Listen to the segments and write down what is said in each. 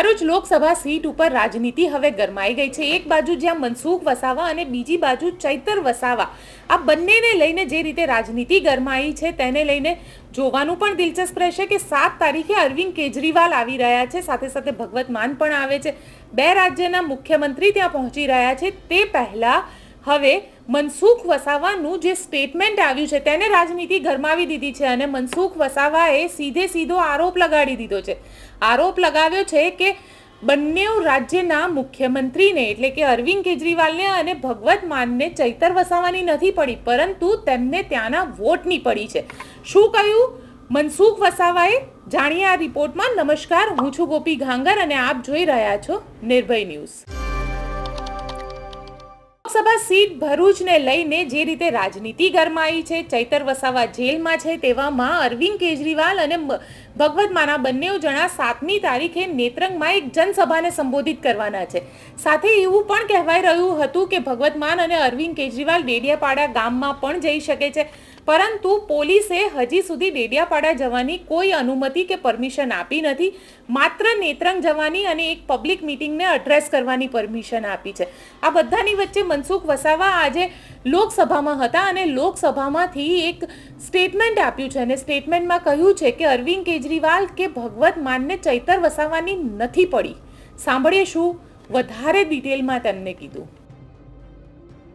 Bharuch Lok Sabha seat ઉપર રાજનીતિ હવે ગરમાઈ ગઈ છે. એક બાજુ જ્યાં મનસુખ વસાવા અને બીજી બાજુ ચૈતર વસાવા. આ બંનેને લઈને જે રીતે રાજનીતિ ગરમાઈ છે, તેને લઈને જોવાનું પણ દિલચસ્પ રહેશે કે સાત તારીખે અરવિંદ કેજરીવાલ આવી રહ્યા છે. સાથે સાથે ભગવત માન પણ આવે છે. બે રાજ્યના મુખ્યમંત્રી ત્યાં પહોંચી રહ્યા છે. તે પહેલાં હવે મનસુખ વસાવાનું જે સ્ટેટમેન્ટ આવ્યું છે, તેને રાજનીતિ ગરમાવી દીધી છે અને મનસુખ વસાવાએ સીધે સીધો આરોપ લગાડી દીધો છે. આરોપ લગાવ્યો છે કે બંને રાજ્યના મુખ્યમંત્રીને, એટલે કે અરવિંદ કેજરીવાલને અને ભગવત માનને ચૈતર વસાવાની નથી પડી, પરંતુ તેમને ત્યાંના વોટની પડી છે. શું કહ્યું? મનસુખ વસાવાએ? જાણીએ આ રિપોર્ટમાં નમસ્કાર, હું છું ગોપી ઘાંગર અને આપ જોઈ રહ્યા છો નિર્ભય ન્યૂઝ. લોકસભા સીટ ભરૂચને લઈને જે રીતે રાજનીતિ ગરમાઈ છે, ચૈતર વસાવા જેલમાં છે તેવામાં અરવિંદ કેજરીવાલ અને ભગવત માના બંને જણા સાતમી તારીખે નેત્રંગમાં એક જનસભાને સંબોધિત કરવાના છે. સાથે એવું પણ કહેવાઈ રહ્યું હતું કે ભગવત માન અને અરવિંદ કેજરીવાલ ડેડિયાપાડા ગામમાં પણ જઈ શકે છે. પરંતુ પોલીસે હજી સુધી ડેડિયાપાડા જવાની કોઈ અનુમતિ કે પરમિશન આપી નથી. માત્ર નેત્રંગ જવાની અને એક પબ્લિક મિટિંગને એડ્રેસ કરવાની પરમિશન આપી છે. આ બધાની વચ્ચે મનસુખ વસાવા આજે લોકસભામાં હતા અને લોકસભામાંથી એક સ્ટેટમેન્ટ આપ્યું છે અને સ્ટેટમેન્ટમાં કહ્યું છે કે અરવિંદ કેજરીવાલ કે ભગવત માનને ચૈતર વસાવાની નથી પડી. સાંભળીએ શું વધારે ડિટેલમાં તેમને કીધું.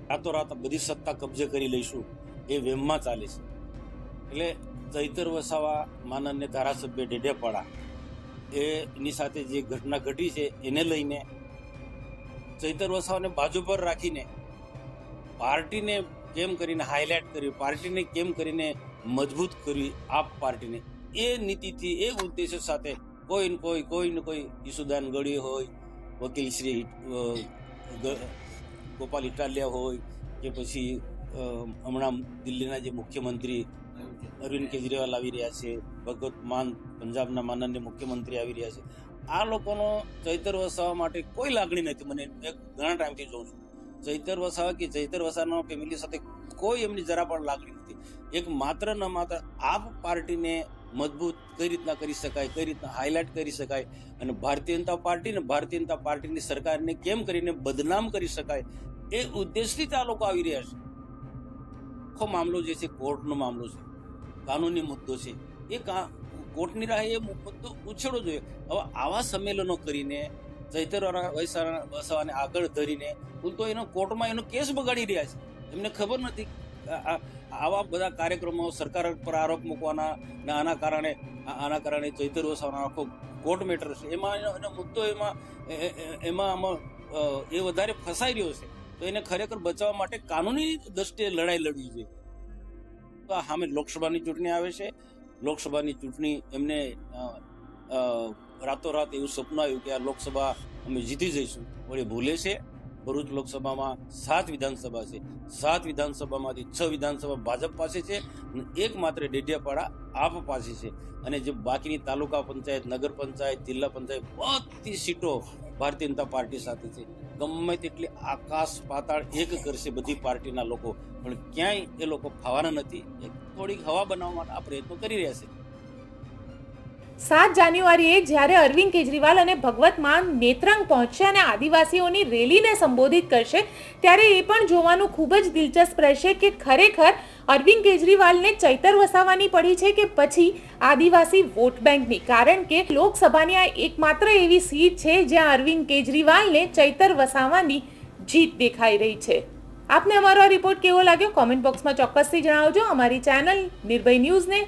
રાતોરાત બધી સત્તા કબજે કરી લઈશું. એ વેમમાં ચાલે છે. એટલે ચૈતર વસાવા માનન્ય ધારાસભ્ય ડેઢેપાડા એની સાથે જે ઘટના ઘટી છે એને લઈને ચૈતર વસાવાને બાજુ પર રાખીને પાર્ટીને કેમ કરીને હાઇલાઇટ કરી પાર્ટીને કેમ કરીને મજબૂત કરી આપ પાર્ટીને? એ નીતિથી, એ ઉદ્દેશ્ય સાથે કોઈ ને કોઈ કોઈ ને કોઈ ઈસુદાન ગળી હોય, વકીલ શ્રી ગોપાલ ઇટાલિયા હોય કે પછી હમણાં દિલ્હીના જે મુખ્યમંત્રી અરવિંદ કેજરીવાલ આવી રહ્યા છે ભગવત માન, પંજાબના માનનીય મુખ્યમંત્રી આવી રહ્યા છે, આ લોકોનો ચૈતર વસાવા માટે કોઈ લાગણી નથી. મને ઘણા ટાઈમથી જોઉં છું. ચૈતર વસાવા કે ચૈતર વસાવાના ફેમિલી સાથે કોઈ એમની જરા પણ લાગણી નથી. એક માત્ર ન માત્ર આપ પાર્ટીને મજબૂત કઈ રીતના કરી શકાય, કઈ રીતના હાઇલાઇટ કરી શકાય અને ભારતીય જનતા પાર્ટીને ભારતીય જનતા પાર્ટીની સરકારને કેમ કરીને બદનામ કરી શકાય એ ઉદ્દેશથી જ આ લોકો આવી રહ્યા છે. આખો મામલો જે છે, કોર્ટનો મામલો છે, કાનૂની મુદ્દો છે, એ કોર્ટની રાહે એ મુદ્દો ઉછેડવો જોઈએ. હવે આવા સંમેલનો કરીને ચૈતરવાળા વૈસા- વસાવાને આગળ ધરીને ઉલટો એનો કોર્ટમાં એનો કેસ બગાડી રહ્યા છે. એમને ખબર નથી. આવા બધા કાર્યક્રમો સરકાર પર આરોપ મૂકવાના ને આના કારણે આના કારણે ચૈતર વસાવાનો આખો કોર્ટ મેટર છે. એમાં એનો મુદ્દો એમાં એમાં આમાં એ વધારે ફસાઈ રહ્યો છે. તો એને ખરેખર બચાવવા માટે કાનૂની દ્રષ્ટિએ લડાઈ લડવી જોઈએ. તો આ સામે લોકસભાની ચૂંટણી આવે છે. લોકસભાની ચૂંટણી એમને રાતોરાત એવું સપનું આવ્યું કે આ લોકસભા અમે જીતી જઈશું. વળી ભૂલે છે. ભરૂચ લોકસભામાં સાત વિધાનસભા છે. સાત વિધાનસભામાંથી છ વિધાનસભા ભાજપ પાસે છે અને એક માત્ર ડેડિયાપાડા આપ પાસે છે. અને જે બાકીની તાલુકા પંચાયત, નગર પંચાયત, જિલ્લા પંચાયત બધી સીટો ભારતીય જનતા પાર્ટી સાથે છે. ગમે તેટલી આકાશ પાતાળ એક કરશે બધી પાર્ટીના લોકો. પણ ક્યાંય એ લોકો ફાવાના નથી. થોડીક હવા બનાવવા માટે પ્રયત્નો કરી રહ્યા છે. સાત જાન્યુઆરીએ જ્યારે અરવિંદ કેજરીવાલ અને ભગવત માન નેત્રંગ પહોંચશે અને આદિવાસીઓની રેલીને સંબોધિત કરશે, ત્યારે એ પણ જોવાનું ખૂબ જ દિલચસ્પ રહેશે કે ખરેખર અરવિંદ કેજરીવાલને ચૈતર વસાવાની પડી છે કે પછી આદિવાસી વોટ બેંકની? કારણ કે લોકસભાની આ એકમાત્ર એવી સીટ છે જ્યાં અરવિંદ કેજરીવાલને ચૈતર વસાવાની જીત દેખાઈ રહી છે. આપને અમારો આ રિપોર્ટ કેવો લાગ્યો? કોમેન્ટ બોક્સમાં ચોક્કસથી જણાવજો. અમારી ચેનલ નિર્ભય ન્યૂઝને